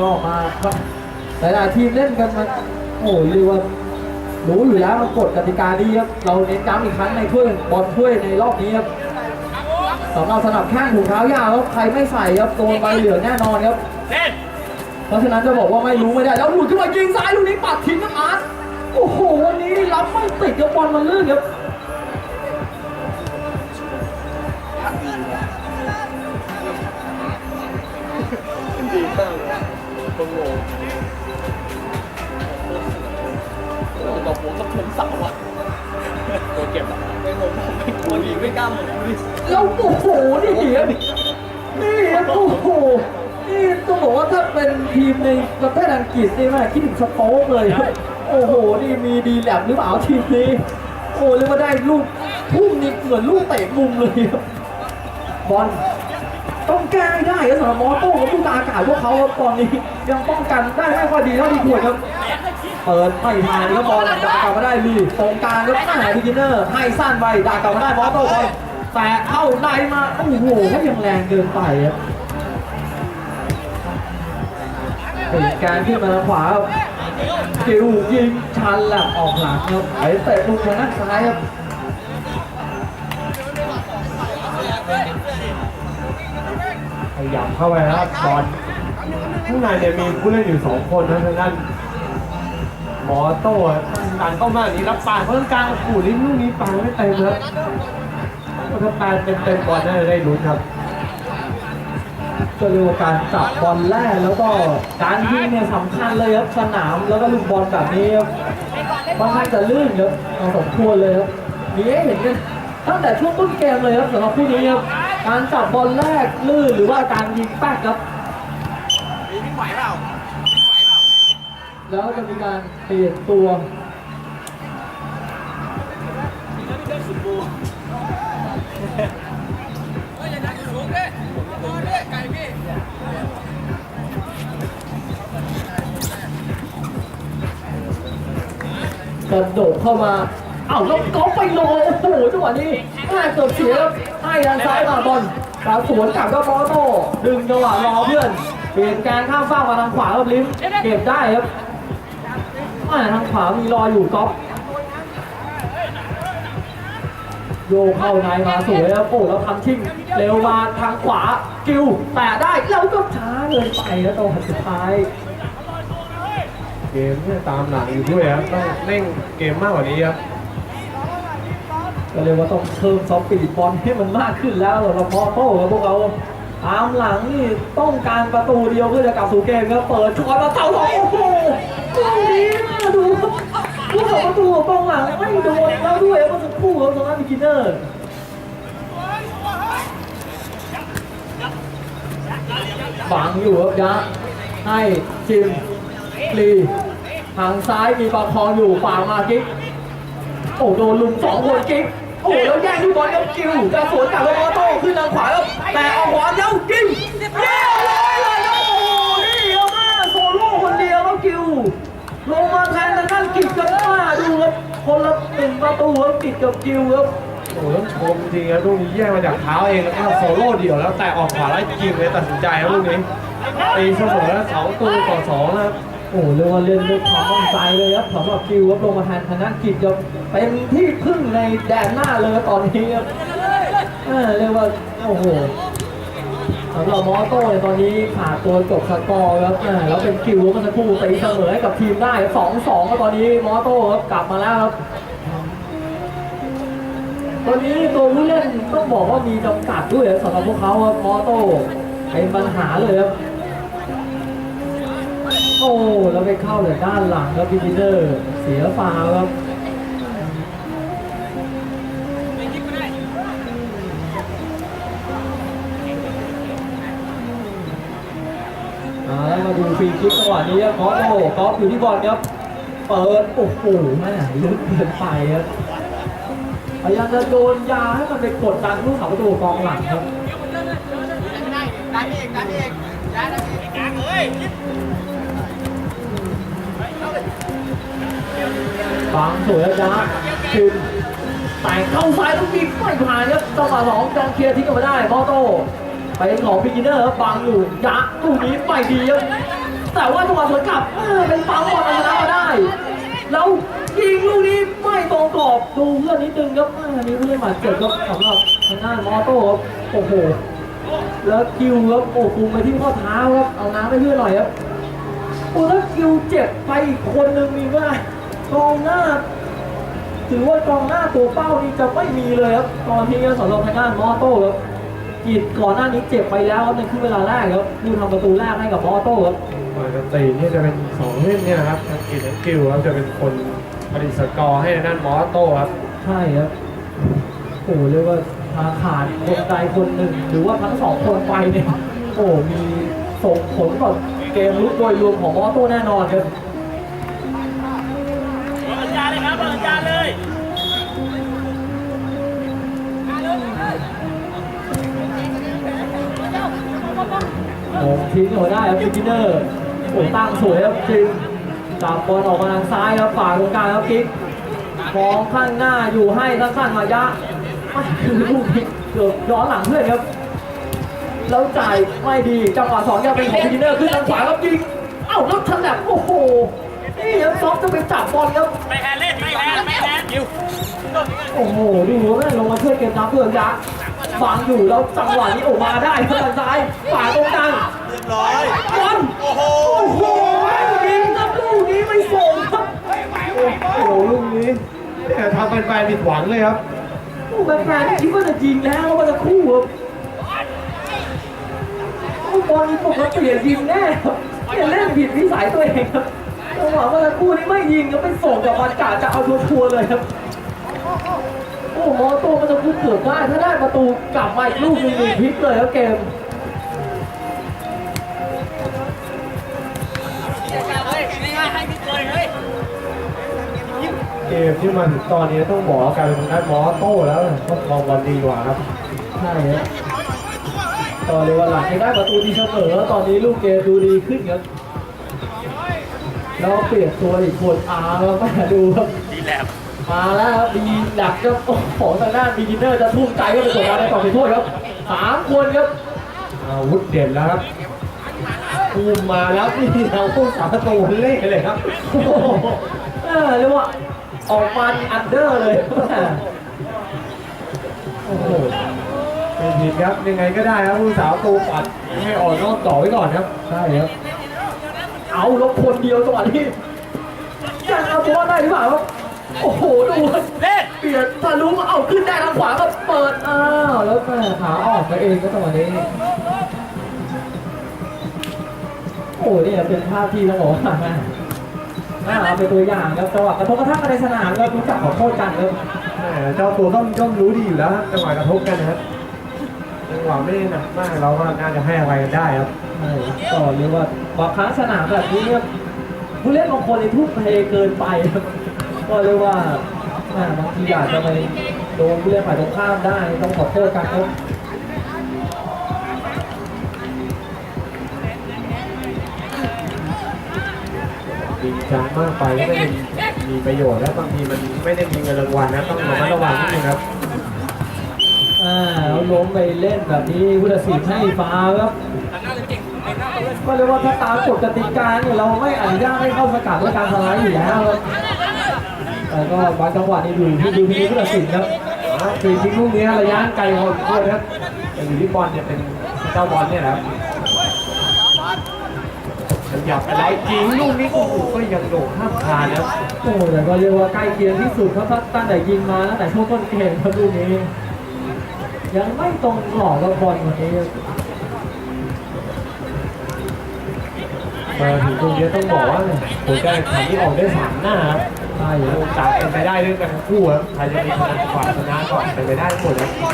ก็ออกมาหลายๆทีมเล่นกันมันโอ้โหเรียกว่ารู้อยู่แล้วมันกฎกติกาดีครับ เราเน้นย้ำอีกครั้งในถ้วยบอลถ้วยในรอบนี้ครับสำหรับสนับแข้งถุงเท้ายาวครับใครไม่ใส่ครับโดนใบเหลืองแน่นอนครับ เพราะฉะนั้นจะบอกว่าไม่รู้ไม่ได้ แล้วหลุดขึ้นมายิงซ้ายลูกนี้ปัดทิ้งน้ำอาร์ตโอ้โหวันนี้รับไม่ติดกับบอลมันลื่นครับดีมาก เลยคนงงโอ้อกหัวกับผมเสาอะโดนเก็บอะไม่งงไม่กลัวดีไม่กล้าหมดดูดิแล้วโอ้โหนี่ครับนี่โอ้โหนี่ต้องบอกว่าถ้าเป็นทีมในประเทศอังกฤษนี่แม่คิดถึงสโป๊กเลย โอ้โห นี่มีดีแลบหรือเปล่าทีมนี้ โอ้เรียกว่าได้ลูกพุ่งนี่เหมือนลูกเตะมุมเลยบอล ต้องแก้ได้ครับสำหรับมอโต้กับผู้ตาอากาศพวกเขาครับตอนนี้ยังป้องกันได้ไม่ค่อยดีเท่าที่ควรครับเปิดไม่ทันครับบอลดากลับมาได้ลีตรงกลางครับแหมบิกินเนอร์ให้สั้นไปดากลับมาได้บอโต้บอลแต่เข้าในมาโอ้โหเขายังแรงเกินไปครับเป็นการขึ้นมาทางขวาครับกิวยิงชันแหลบออกหลังครับไปเตะลูกทางด้านซ้ายครับ ขยับเข้าไปนะครับบอลข้างในเนี่ยมีผู้เล่นอยู่สองคนนะทางด้านหมอโต้ดันเข้ามาอย่างนี้แล้วปาดเข้าตรงกลางโอ้โหนี่ลูกนี้ปาไม่เต็มครับถ้าปาเต็มเต็มบอลน่าจะได้ลุ้นครับก็เรียกว่าการจับบอลแรกแล้วก็การยิงเนี่ยสำคัญเลยครับสนามแล้วก็ลูกบอลแบบนี้ครับบางครั้งจะลื่นครับพอสมควรเลยครับมีให้เห็นกันตั้งแต่ช่วงต้นเกมเลยครับสำหรับคู่นี้ครับ การจับบอลแรกลื่นหรือว่าการยิงแป๊กครับ มีพี่ไหวเปล่าแล้วจะมีการเปลี่ยนตัวกระโดดเข้ามา เอ้าแล้วก็ไปรอโอ้โหจังหวะนี้ง่ายเกือบเสียครับ ให้ทางซ้ายมาบอลกาสวนกลับก็บอลโต้ดึงจังหวะรอเพื่อนเปลี่ยนการข้ามฟ้ากมาทางขวาครับลิ้มเก็บได้ครับอ่าทางขวามีรออยู่ก๊อฟโยกเข้าในมาสวยแล้วโอ้แล้วทำชิ่งเร็วมาทางขวากิวแตะได้แล้วก็ช้าเกินไปแล้วตรงสุดท้ายเกมเนี่ยตามหลังอยู่ด้วยครับต้องเร่งเกมมากกว่านี้ครับ ก็เรียกว่าต้องเพิ่มซอฟต์ปีดบอลให้มันมากขึ้นแล้วสำหรับพอโต้กับพวกเราตามหลังนี่ต้องการประตูเดียวเพื่อจะกลับสู่เกมครับเปิดช็อตแล้วเต่าทองโอ้โหลูกนี้น่าดูครับลูกของประตูของกองหลังไม่โดนแล้วด้วยเมื่อสักครู่ครับตรงนั้นบิกินเนอร์ฝังอยู่ครับยะให้จิมลีทางซ้ายมีปาคองอยู่ฝามากิ๊กโอ้โดนลุมสองคนกิ๊ก โอ้แล้วแย่งที่บอลแล้วกิวจะสวนกลับแล้วออโต้ขึ้นทางขวาแล้วแต่ออกขวาแล้วกิวเรียบร้อยเลยโอ้โหนี่เอามาโซโล่คนเดียวแล้วกิวลงมาแทนทางด้านกิจกับมาดูครับคนละหนึ่งประตูครับกิจกับกิวครับโอ้โหต้องชมจริงครับลูกนี้แย่งมาจากเท้าเองแล้วก็โซโล่เดี่ยวแล้วแต่ออกขวาแล้วยิงเลยตัดสินใจครับลูกนี้ตีเสมอแล้วสองตัวต่อสองนะครับ โอ้เรียกว่าเล่นด้วยความมั่นใจเลยครับสำหรับกิวครับลงมาแทนทางด้านกิจครับเป็นที่พึ่งในแดนหน้าเลยตอนนี้ครับเรียกว่าโอ้โหสำหรับมอโต้เนี่ยตอนนี้ขาดตัวจบสกอร์ครับแล้วเป็นคิวเมื่อสักครู่ตีเสมอให้กับทีมได้2-2ก็ตอนนี้มอโต้ครับกลับมาแล้วครับตอนนี้ตัวผู้เล่นต้องบอกว่ามีจำกัดด้วยสำหรับพวกเขาครับมอโต้เป็นปัญหาเลยครับ โอ้แล้วไปเข้าเลยด้านหลังครับบิกิเนอร์ เสียฟาวครับอ่าแล้วมาดูฟรีคิกจังหวะนี้ครับกอล์ฟโอ้โหกอล์ฟอยู่ที่บอลครับ เปิด โอ้โหแม่ลึกเกินไปครับพยายามจะโดนยาให้มันไปกดดันลูกเสาประตูกองหลังครับดันเองดันเองดันเองกลางเอ้ย ฟังสวยแล้วนะชินแต่งเข้าซ้ายต้องมีไม่ผ่านครับจังหวะสองจองเคลียร์ทิ้งออกมาได้มอโต้ไปของบิกินเนอร์ครับบังอยู่ยะตู้นี้ไม่ดีครับแต่ว่าจังหวะสวนกลับเป็นปั๊มบอลชนะมาได้ แล้วยิงลูกนี้ไม่ตรงกรอบดูเพื่อนนิดนึงครับอันนี้ผู้เล่นหมายเจ็บครับสำหรับทางด้านมอโต้ครับโอ้โหแล้วคิวครับโอ้คุมไปที่ข้อเท้าครับเอาน้ำให้เพื่อนหน่อยครับโอ้แล้วคิวเจ็บไปอีกคนนึงมีว่า กองหน้า ถือว่ากองหน้าตัวเป้านี่จะไม่มีเลยครับตอนนี้สำหรับทางด้านมอโต้ครับกีดก่อนหน้านี้เจ็บไปแล้วครับในครึ่งเวลาแรกครับดูทำประตูแรกให้กับมอโต้ครับปกตินี่จะเป็นสองเล่นเนี่ยนะครับทั้งกินทั้งกิวครับจะเป็นคนผลิตสกอร์ให้ทางด้านมอสโต้ครับใช่ครับโอ้เรียกว่ามาขาดคนใดคนหนึ่งหรือว่าทั้งสองคนไปเนี่ยโอ้มีส่งผลต่อเกมลุกโดยรวมของมอโต้แน่นอนครับ ทิ้งหัวได้ครับบิ๊กเนอร์โอ้ตั้งสวยครับจริงจับบอลออกมาทางซ้ายครับฝ่าตรงกลางครับกิ๊กมองข้างหน้าอยู่ให้สั้นๆมายะไม่คือลูกนี้เกือบย้อนหลังเพื่อนครับแล้วจ่ายไม่ดีจังหวะสองยังเป็นของบิ๊กเนอร์ขึ้นทางขวาครับยิงเอ้าแล้วทันแบบโอ้โหนี่ครับซอฟจะไปจับบอลครับไม่แพ้เล่นไม่แพ้ไม่แพ้คิวโอ้โหดูแม่งลงมาช่วยเกมรับเพื่อนยะฟังอยู่แล้วจังหวะนี้ออกมาได้ทางซ้ายฝ่าตรงกลางเรี ยบร้อย บอลโอ้โห โอ้โหยิงครับลูกนี้ไม่ส่งครับโอ้โหลูกนี้เนี่ยทำเป็นแฟนผิดหวังเลยครับโอ้แฟนๆคิดว่าจะยิงแล้วว่าจะคู่ครับโอ้บอลนี้ปกติอะยิงแน่ครับเนี่ยเล่นผิดวิสัยตัวเองครับจังหวะว่าจะคู่นี้ไม่ยิงก็ไม่ส่งกับบอลกาจะเอาชัวร์ๆเลยครับโอ้โหมอโต้มันจะพูดเกือบได้ถ้าได้ประตูกลับมาอีกลูกหนึงนี่พลิกเลยครับเกม เกมที่มาถึงตอนนี้ต้องบอกว่ากลายเป็นทางด้านมอสโต้แล้วเพราะครองบอลดีกว่าครับใช่ครับตอนเลยว่าหลังจากได้ประตูดีเสมอแล้วตอนนี้ลูกเกมดูดีขึ้นครับแล้วเปลี่ยนตัวอีกคนอาร์แล้วมาดูครับดีแลบมาแล้วครับดีหลักก็โอ้โหทางด้านบีกินเนอร์จะทุ่มใจก็ไปกดดันในกล่องไปโทษครับสามคนครับอาวุธเด่นแล้วครับ คูมมาแล้วนี่เราผู้สาประตูเล่เลยครับโอ้โหเออเรียกว่าออกมาอันเดอร์เลยโอ้โหเป็นผิดครับยังไงก็ได้ครับผู้สาวตูปัดให้ออกนอกต่อไว้ก่อนครับใช่ครับเอาแล้วคนเดียวจังหวะนี้ยังเอาตัวได้หรือเปล่าครับโอ้โหดูครับเล่นเปลี่ยนทะลุมาเอาขึ้นได้ทางขวาก็เปิดอ้าวแล้วแม่ขาออกไปเองก็จังหวะนี้ โอ้เนี่ยเป็นภาพที่ต้องบอกว่าน่าเอาเป็นตัวอย่างครับจังหวะกระทบกระทั่งกันในสนามแล้วรู้จักขอโทษกันครับแหม่เจ้าตัวต้องย่อมรู้ดีอยู่แล้วครับจังหวะกระทบกันนะครับจังหวะไม่ได้หนักมากเราก็น่าจะให้อะไรกันได้ครับใช่ก็เรียกว่าบางครั้งสนามแบบนี้เนี่ยผู้เล่นบางคนในทุ่มเทเกินไปครับก็เรียกว่าแม่บางทีอาจจะไปโดนผู้เล่นฝ่ายตรงข้ามได้ต้องขอโทษกันครับ ริงจังมากไปก็ไม่ได้มีประโยชน์และบางทีมันไม่ได้มีเงินรางวัลนะต้องระมัดระวังนิดนึงครับอ่าแล้วล้มไปเล่นแบบนี้ผู้ตัดสินให้ฟาวล์ครับก็เรียกว่าถ้าตามกฎกติกาเนี่ยเราไม่อนุญาตให้เข้าสกัดด้วยการสไลด์อยู่แล้วครับแต่ก็บางจังหวะนี่ดูที่ดูที่ผู้ตัดสินครับฟรีคิกลูกนี้ระยะไกลพอสมควรครับแต่อยู่ที่บอลเนี่ยเป็นเจ้าบอลเนี่ยนะครับ ขยับอะไรจริงลูกนี้โอ้โหก็ยังโด่งข้ามคานนะครับโอ้โหแต่ก็เรียกว่าใกล้เคียงที่สุดครับตั้งแต่ยิงมาตั้งแต่ช่วงต้นเกมครับลูกนี้ ยังไม่ตรงหลอกกับบอลวันนี้ครับมาถึงตรงนี้ต้องบอกว่าผลการแข่งขันที่ออกได้สามหน้าครับใช่คโอรับกาสเป็นไปได้ด้วยกันทั้งคู่ครับใครจะมีชนะกว่าชนะก่อนเป็นไปได้ทั้งหมดครับโอ้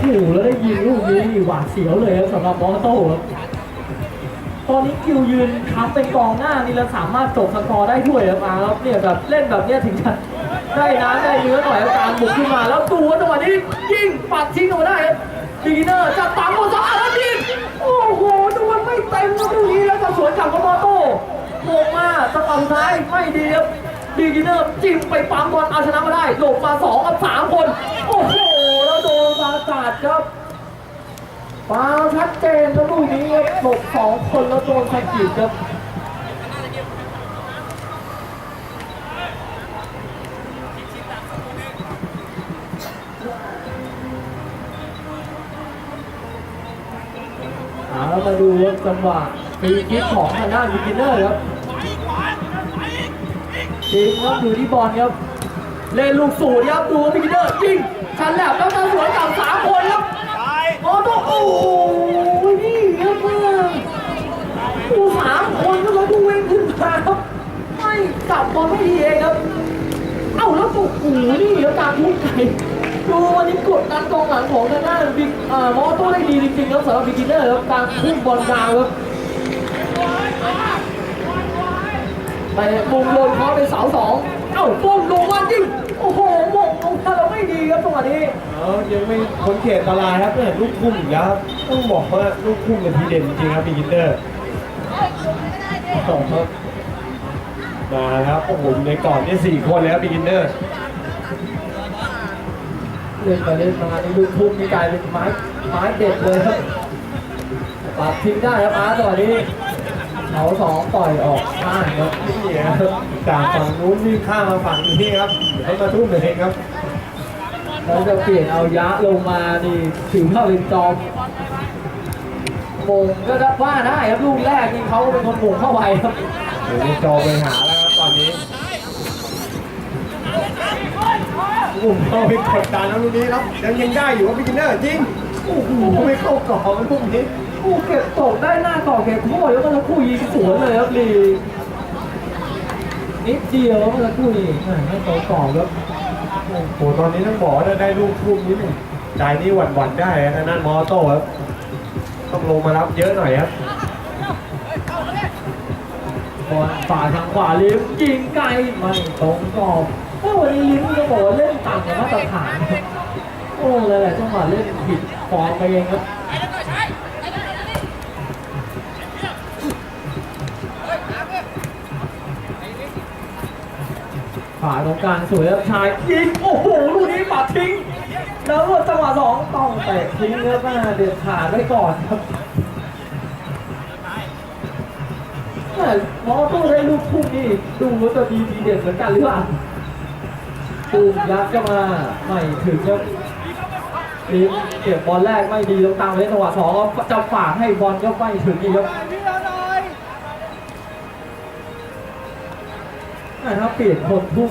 โหแล้วได้ยิงลูกนี้หวาดเสียวเลยครับสำหรับมอโต้ครับ ตอนนี้คิวยืนค้ำเป็นกองหน้านี่เราสามารถจบสกอร์ได้ด้วยครับมาครับเนี่ยแบบเล่นแบบเนี้ยถึงจะได้น้ำได้เนื้อหน่อยครับการบุกขึ้นมา แล้วตัวจังหวะนี้ยิงปัดทิ้งออกมาได้ครับบีนเนอร์จะตามโมซาแล้วยิงโอ้โหดูมันไม่เต็มครับลูกนี้แล้วจะสวนกลับกับมอโต้โมงมาจังหวะสุดท้ายไม่ดีครับบีกินเนอร์จิ้มไปปั๊มบอลเอาชนะมาได้หลบมาสองกับสามคน โอ้โหแล้วโดนปราศาสตร์ครับ ฟาวชัดเจนแล้วลูกนี้ตกขสองคนแล้วโดนสกิดครับเอาแล้วมาดูจังหวะฟีคิกของทางด้านบิกินเนอร์ครับจริงครับดูที่บอลครับ เล่นลูกสูตรครับดูบิกินเนอร์จริงชันแหลบแล้วตาสวนกับสามคน ครับโอ้โหนี่ครับมาดูสามคนก็แล้วดูเว้งขึ้นมาครับไม่จับบอลไม่ดีเองครับ เอ้าแล้วโอ้โหนี่แล้วการพุ่งไก่ดูวันนี้กดดันกองหลังของทางด้านบิ๊กอ่ามอโต้ได้ดีจริงๆครับสำหรับบิ๊กเนอร์ครับการพุ่งบอลยาวครับไปมุมโดนเคอเป็นเสาสองเอ้าปุ้มลงมาจริง ดีครับจังหวะนี้เอายังไม่พ้นเขตอันตรายครับเนี่ยลูกทุ่มอีกแล้วครับต้องบอกว่าลูกทุ่มเป็นทีเด่นจริงๆครับบีกินเตอร์สองครับมาครับโอ้โหในก่อนนี่สี่คนเลยครับบีกินเตอร์เล่นไปเล่นมาในลูกทุ่งนี่กลายเป็นไม้ไม้เด็ดเลยครับปัดทิ้งได้ครับอาร์ตจังหวะนี้เสาสองปล่อยออกข้างครับนี่ครับจากฝั่งนู้นวิ่งข้ามมาฝั่งนี้ครับเดี๋ยวให้มาทุ่มเองครับ แล้วจะเปลี่ยนเอายะลงมานี่ถือว่าเป็นจอมมงก็ได้ว่าได้ครับลูกแรกนี่เขาเป็นคนมงเข้าไปครับเดี๋ยวนี้จอไปหาแล้วครับตอนนี้อุ้มเข้าไปกดดันแล้วลูกนี้ครับยังยังได้อยู่ครับบีกินเตอร์จริงโอ้โหไม่เข้ากรอบลูกนี้คู่เก็บตกได้หน้าต่อเก็บโทษแล้วก็จะคู่ยิงสวนเลยครับลีนิดเดียวแล้วก็จะคู่ยิงอ่าให้ตกรอบครับ โอ้โหตอนนี้ต้องบอกว่าได้ลูกทุ่นิดหนึ่งใจนี่หวั่นหวั่นๆได้นะทางนั่นมอโต้ครับต้องลงมารับเยอะหน่อยครับบอลฝ่าทางขวาลิ้มยิงไกลไม่ตรงกรอบเอ้วันนี้ลิ้มก็บอกว่าเล่นต่ำกว่ามาตรฐานโอ้เลยแหละจังหวะเล่นผิดฟอร์มไปเองครับาตรงกลางสวยครับชายยิงโอ้โหลูกนี้ปัดทิ้ง แล้วจังหวะสองต้องเตะทิ้งครับมาเด็ดขาดไว้ก่อนครับแม่มอตู้ได้ลูกพุ่งนี่ดูว่าจะดีดีเด่นเหมือนกันหรือเปล่าตูมยัดเข้ามาไม่ถึงครับลิมเก็บบอลแรกไม่ดีต้องตามไปเล่นจังหวะสองจะฝากให้บอลก็ไม่ถึงอีกครับ อะถ้าเปลี่ยนคนทุ่ม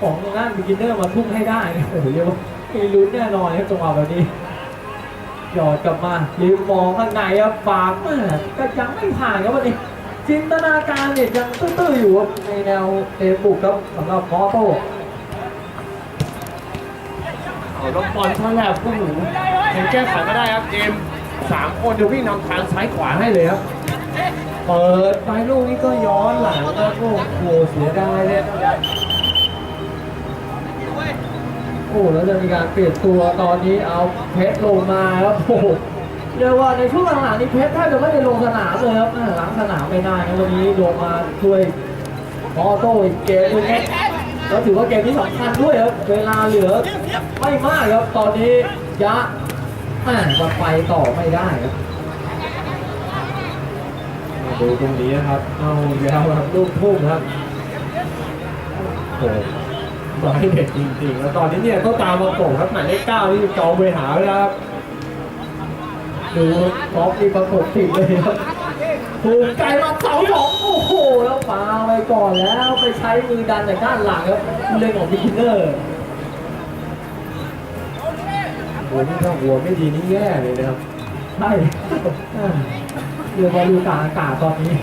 ของทางด้านบิกินเนอร์มาทุ่มให้ได้โอ้โหเรียกว่ามีลุ้นแน่นอนครับจังหวะแบบนี้หยอดกลับมาลิมมองข้างในครับฝากแม่ก็ยังไม่ผ่านครับวันนี้จินตนาการเนี่ยยังตื้อๆอยู่ครับในแนวเตะบุกครับสำหรับมอโต้เอาแล้วบอลฉลับก็หนูยังแก้ไขไม่ได้ครับเกมสามคนจะวิ่งนำทางซ้ายขวาให้เลยครับ เปิดไปลูกนี้ก็ย้อนหลังครับโอ้โหเสียดายเลยโอ้แล้วจะมีการเปลี่ยนตัวตอนนี้เอาเพชรลงมาครับโอ้โหเรียกว่าในช่วงหลังๆนี้เพชรแทบจะไม่ได้ลงสนามเลยครับอ่าหลังสนามไม่ได้ครับวันนี้ลงมาช่วยมอโต้อีกเกมหนึงครับแล้วถือว่าเกมนี้สำคัญด้วยครับ เวลาเหลือไม่มากครับ ตอนนี้ยะอ่าจะไปต่อไม่ได้ครับ ดูตรงนี้นะครับ เอาอีกแล้วครับลูกทุ่มครับโอ้โหร้ายเด็ดจริงๆ แล้วตอนนี้เนี่ยต้องตามมาส่งครับหมายเลขเก้านี่จองไปหาเลยครับ ดูกอล์ฟนี่ประกบติดเลยครับถูกไก่มาเสาสองโอ้โห แล้วปาไปก่อนแล้วไปใช้มือดันจากด้านหลังครับเล่นของบิกินเนอร์โอ้นี่ถ้าหัวไม่ดีนี่แย่เลยนะครับใช่ เรียกว่าดูกลางอากาศตอนนี้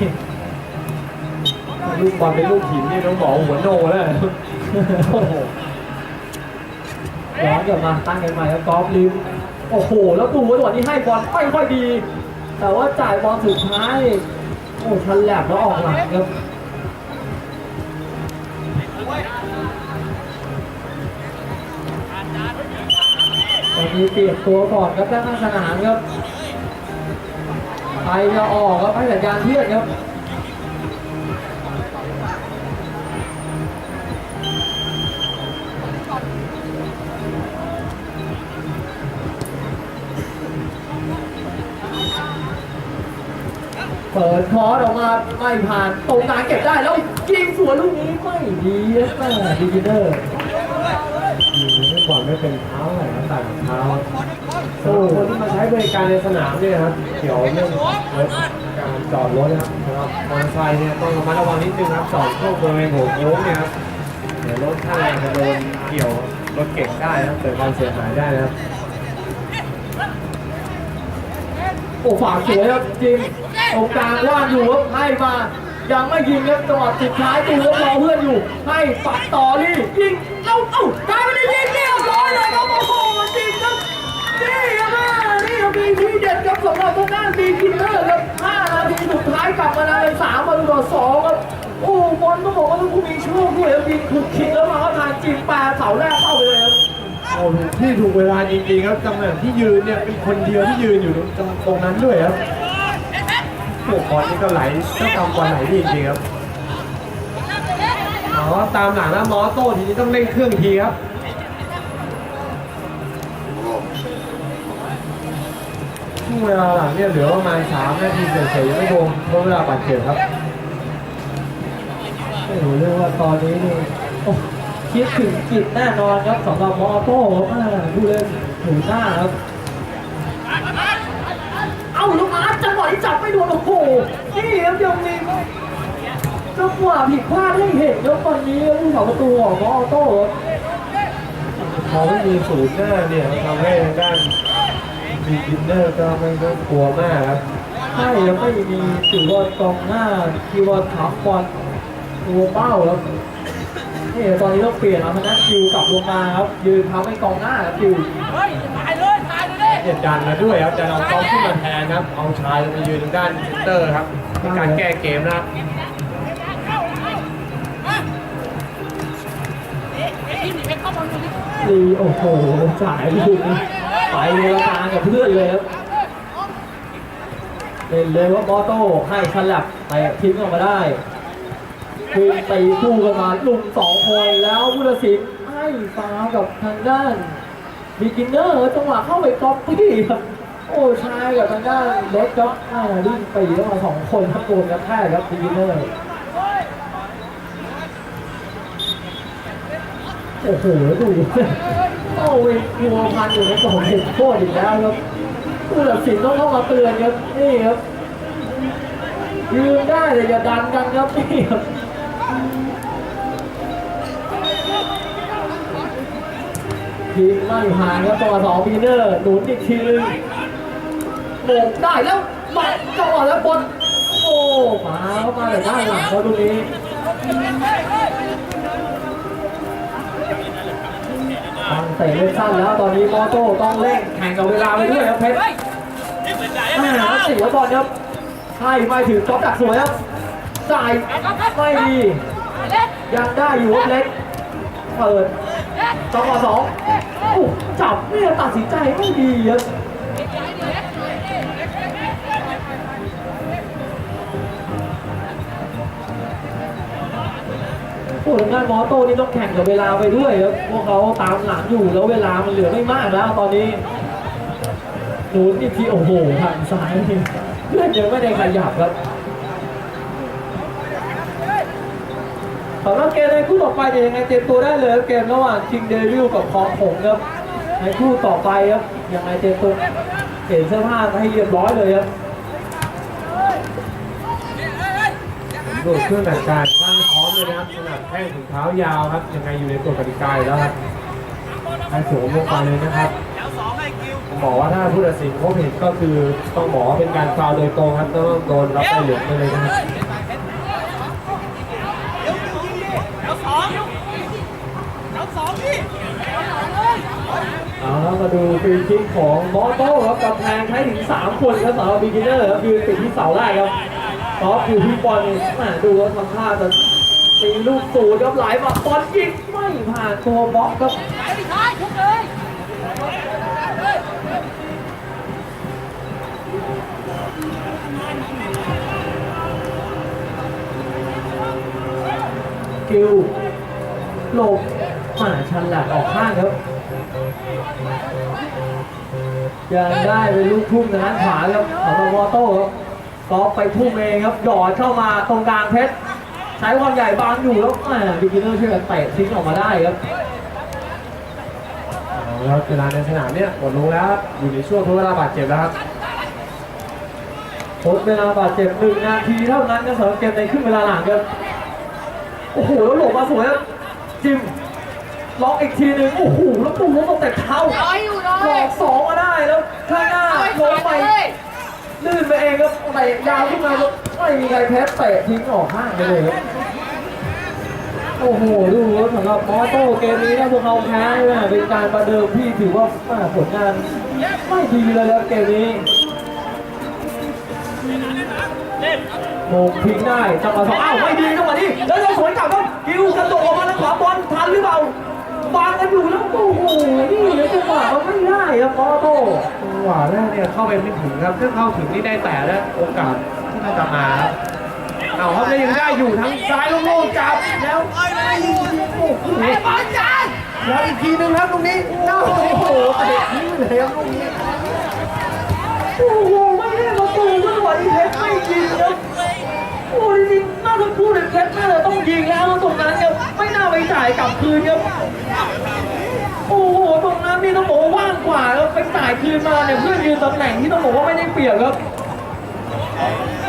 ลูกบอลเป็นลูกหินนี่ต้องบอกหัวโนแล้วโอ้โหย้อนกลับมาตั้งกันใหม่ครับกอล์ฟลิมโอ้โห แล้วดูว่าจังหวะนี้ให้บอลไม่ค่อยดี แต่ว่าจ่ายบอลสุดท้าย โอ้ชันแหลบแล้วออกหลังครับตอนนี้เปลี่ยนตัวก่อนครับด้านหน้าสนามครับ ใครจะออกครับให้สัญญาณเพื่อนครับเปิดคอร์ออกมาไม่ผ่านตรงกลางเก็บได้แล้วยิงสวนลูกนี้ไม่ดีนะดีกินเนอร์ ยิงไม่ก่อนไม่เป็นเท้าไหนครับตัดเท้าโอ้คนที่มาใช้บริการในสนามเนี่ยครับเกี่ยวเรื่องรถการจอดรถนะครับสำหรับมอเตอร์ไซค์เนี่ยต้องระมัดระวังนิดนึงครับจอดช่วงบริเวณหัวโค้งเนี่ยครับเดี๋ยวรถข้างในจะโดนเกี่ยวรถเก่งได้นะครับเกิดความเสียหายได้นะครับโอ้ฝากสวยครับจริงตรงกลางว่างอยู่ครับให้มา ยังไม่ยิงครับจังหวะสุดท้ายดูครับรอเพื่อนอยู่ ให้ปัดต่อนี่ยิงเอ้าเอ้ากลายเป็นยิงเรียบร้อยเลยครับโอ้โหจริงครับนี่ครับนี่ครับมีทีเด็ดครับสำหรับทางด้านบีคินเนอร์ครับ5นาทีสุดท้ายกลับมาในสามประตูต่อสองครับโอ้บอลต้องบอกว่าต้องมีโชคด้วยครับยิงถูกคิกแล้วมาเข้าทางจีบแปรเสาแรกเข้าไปเลยครับโอ้ที่ถูกเวลาจริงๆครับตำแหน่งที่ยืนเนี่ยเป็นคนเดียวที่ยืนอยู่ตรงตรงนั้นด้วยครับ โอ้บอลนี่ก็ไหลก็ทำบอลไหลดีจริงครับอาว่าตามหลังแล้วมอโต้ทีนี้ต้องเร่งเครื่องทีครับช่วงเวลาหลังเนี่ยเหลือประมาณ3นาทีเศษๆยังไม่รวมเพราะเวลาบาดเจ็บครับไม่รู้เรื่องว่าตอนนี้นี่โอ้คิดถึงจิตแน่นอนครับสำหรับมอโต้อ่าผู้เล่นหูหน้าครับ อาร์ตจังหวะที่จับไม่โดนโอ้โหนี่ครับยังมีจังหวะผิดพลาดให้เห็นครับตอนนี้ผู้สาประตูของมอโต้ครับพอไม่มีศูนย์หน้าเนี่ยทำให้ทางด้านบีกินเนอร์ก็ไม่ต้องกลัวมากครับใช่แล้วไม่มีถือว่ากองหน้าที่ว่าทับบอลตัวเป้าแล้วนี่ตอนนี้ต้องเปลี่ยนเอาทางด้านคิวกลับลงมาครับยืนทำให้กองหน้าครับคิว เนี่ยดันมาด้วยครับจะเอากองขึ้นมาแทนครับ เอาชายมายืนทางด้านเซนเตอร์ครับในการแก้เกมนะครับดีโอ้โหสายลูกไปเวลากลางกับเพื่อนเลยครับเล่นเลยว่าบอโต้ให้ฉลับไปทิ้งออกมาได้คือตีคู่กันมาลุมสองคนแล้วพุทธศิลป์ให้ฟ้ากับทางด้าน บิกินเนอร์จังหวะเข้าไปก๊อปปี้ครับโอ้ชายกับทางด้านเล็กครับอ่าดิ้นปีเข้ามาสองคนครับโดนกระแทกครับบิกินเนอร์โอ้โหดูโอ้ยมัวพันอยู่ในกล่องเห็นโทษอีกแล้วครับผู้ตัดสินต้องเข้ามาเตือนครับนี่ครับยืนได้แต่อย่าดันกันครับนี่ครับ ทีมไม่ผ่านครับจังหวะสองพีเนอร์หนุนอีกทีนึงโบกได้แล้วมาจังหวะแล้วบอลโอ้มาเข้ามาแต่ด้านหลังเขาตรงนี้ตั้งเตะเล่นสั้นแล้วตอนนี้มอโต้ต้องเร่งแข่งกับเวลาไปด้วยครับเพชรแม่ครับเสียบอลครับให้ไม่ถึงก๊อฟดักสวยครับจ่ายไม่ดียังได้อยู่ครับเล็กเปิดจังหวะสอง จับเนี่ยตัดสินใจไม่ดีครับโอ้ทางด้านมอโต้นี่ต้องแข่งกับเวลาไปด้วยครับพวกเขาตามหลังอยู่แล้วเวลามันเหลือไม่มากแล้วตอนนี้หนูนี่ทีโอ้โหหันซ้ายนี่เพื่อนยังไม่ได้ขยับครับ สำหรับเกมในคู่ต่อไปจะยังไงเตรียมตัวได้เลยครับเกมระหว่างคิงเดวิลกับคองผงครับในคู่ต่อไปครับยังไงเตรียมตัวเปลี่ยนเสื้อผ้าให้เรียบร้อยเลยครับดูเครื่องแต่งกายตั้งพร้อมเลยนะครับสนับแข้งถุงเท้ายาวครับยังไงอยู่ในกฎกติกาแล้วครับให้สวมลงไปเลยนะครับผมบอกว่าถ้าผู้ตัดสินพบเห็นก็คือต้องบอกว่าเป็นการฟาวโดยตรงครับต้องโดนรับใบเหลืองไปเลยนะครับ แล้วมาดูฟรีคิกของมอโต้ครับกำแพงใช้ถึง 3 คนครับสำหรับบิกินเนอร์ครับยืนติดที่เสาแรกครับซอฟอยู่ที่บอลม่ดูว่าทำท่าจะตีลูกสูดครับไหลมาบอลยิงไม่ผ่านตัวบล็อกครับกิวหลบหมาชันหลักออกข้างครับ ยังได้เป็นลูกทุ่มทางด้านขวาครับของโมโต้ครับกอล์ฟไปทุ่มเองครับหยอดเข้ามาตรงกลางเพชรใช้ความใหญ่บางอยู่แล้วแหมบิกินเนอร์ช่วยกันเตะทิ้งออกมาได้ครับแล้วเวลาในสนามเนี่ยหมดลงแล้วครับอยู่ในช่วงทดเวลาบาดเจ็บแล้วครับทดเวลาบาดเจ็บหนึ่งนาทีเท่านั้นก็สำหรับเกมในครึ่งเวลาหลังครับโอ้โหแล้วหลบมาสวยครับจิม ล็อกอีกทีหนึ่งโอ้โหแล้วตุ้มล้มตกแต่เท้าน้อยอยู่น้อหลอยกสองมาได้แล้วข้างหน้าล้มไปลื่นไปเองครับเตะยาวขึ้นมาแล้วไม่มีใครแพ้เตะทิ้งออกข้างไปเลยครับโอ้โหดูครับสำหรับมอโต้เกมนี้ถ้าพวกเขาแพ้เนี่ยเป็นการประเดิมที่ถือว่าแม่ผลงานไม่ดีเลยครับเกมนี้โมงทิ้งได้จังหวะสองอ้าวไม่ดีจังหวะนี้แล้วจะสวนกลับครับกิวกระโดดออกมาแล้วขวาบอลทันหรือเปล่า บางกันอยู่แล้วโอ้โหนี่เลือจังหวะมันไม่ได้ครับออโต้จังหวะแรกเนี่ยเข้าไปไม่ถึงครับถ้าเข้าถึงนี่ได้แต่แล้วโอกาสที่น่าจะมาครับเอาครับแล้วยังได้อยู่ทั้งซ้ายโล่งๆจับแล้วโอ้โหไอ้บอลจานแล้วอีกทีหนึงครับตรงนี้โอ้โหเตะทิ้งเลยครับตรงนี้โอ้โหไม่ได้ประตูจังหวะนี้เพชรไม่ยิงครับโอ้จ ริงๆน่าจะพูดถึงเพชรน่าจะต้องยิงแล้วตรงนั้นครับไม่น่าไปจ่ายกลับคืนครับโอ้โหตรงนั้นนี่ต้องบอกว่าว่างกว่าแล้วไปจ่ายคืนมาเนี่ยเพื่อนยืนตำแหน่งที่ต้องบอกว่าไม่ได้เปรียบครับ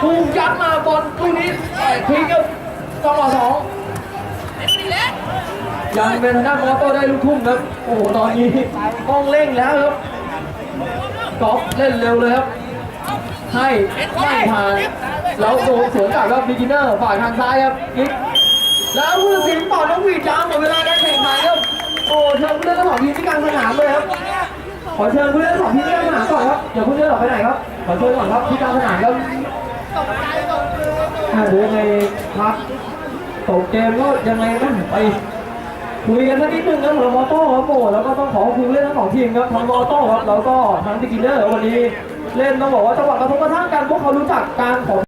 ถูกยัดมาบอลลูกนี้ทิ้งครับจังหวะสองยังเป็นทางด้านมอโต้ได้ลูกทุ่งครับ โอ้โหตอนนี้ต้องเร่งแล้วครับกอล์ฟเล่นเร็วเลยครับให้ไม่ผ่าน แล้วโดนสวนกลับครับบิกินเนอร์ฝ่ายทางซ้ายครับกิ๊กแล้วผู้ตัดสินต่อน้องวีดจาหมดเวลาการแข่งขันครับโอ้เชิญผู้เล่นทั้งสองทีมที่กลางสนามเลยครับขอเชิญผู้เล่นทั้งสองทีมที่กลางสนามก่อนครับอย่าเพิ่งเดินออกไปไหนครับขอเชิญก่อนครับที่กลางสนามครับอ่าเดี๋ยวยังไงพักตกเกมก็ยังไงนะไปคุยกันสักนิดนึงนะสำหรับมอโต้ครับโอ้แล้วก็ต้องขอคุณเล่นทั้งสองทีมครับทั้งมอโต้ครับแล้วก็ทั้งบิกินเนอร์วันนี้เล่นต้องบอกว่าจังหวะกระทบกระทั่งกันพวกเขารู้จักการของ